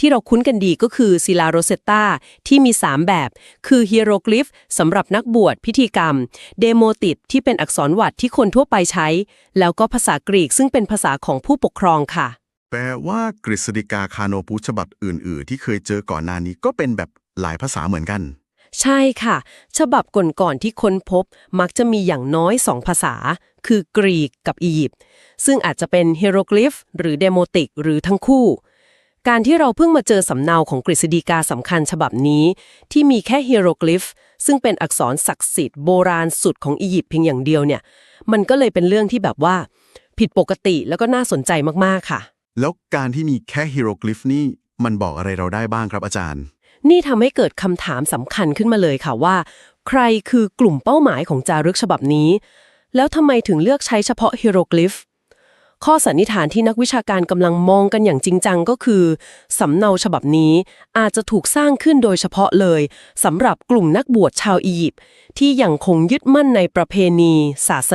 ที่เราคุ้นกันดีก็คือศิลาโรเซตตาที่มี 3 แบบ คือฮีโรกลิฟสำหรับนักบวชพิธีกรรม เดโมติดที่เป็นอักษรวัดที่คนทั่วไปใช้ แล้วก็ภาษากรีกซึ่งเป็นภาษาของผู้ปกครองค่ะ แปลว่ากฤษฎิกาคาโนปูฉบับอื่น ๆ ที่เคยเจอก่อนหน้านี้ก็เป็นแบบหลายภาษาเหมือนกัน ใช่ค่ะ ฉบับก่อนๆที่ค้นพบมักจะมีอย่างน้อยสองภาษา คือกรีกกับอียิปต์ซึ่งอาจจะเป็นฮีโรกลิฟหรือเดโมติกหรือทั้งคู่ การที่เราเพิ่งมาเจอสำเนาของกฤษฎีกาสำคัญฉบับนี้ ที่มีแค่ฮีโรกลิฟซึ่งเป็นอักษรศักดิ์สิทธิ์โบราณสุดของอียิปต์เพียงอย่างเดียวเนี่ย มันก็เลยเป็นเรื่องที่แบบว่า ผิดปกติแล้วก็น่าสนใจมากๆค่ะ แล้วการที่มีแค่ฮีโรกลิฟนี่มันบอกอะไรเราได้บ้างครับอาจารย์ นี่ทำให้เกิดคำถามสำคัญขึ้นมาเลยค่ะว่า ใครคือกลุ่มเป้าหมายของจารึกฉบับนี้ แล้วทำไมถึงเลือกใช้เฉพาะฮีโรกลิฟ ข้อสันนิษฐานที่นักวิชาการกำลังมองกันอย่างจริงจังก็คือสำเนาฉบับนี้อาจจะถูกสร้างขึ้นโดยเฉพาะเลยสำหรับกลุ่มนักบวชชาวอียิปต์ที่ยังคงยึดมั่นในประเพณี ศาสนา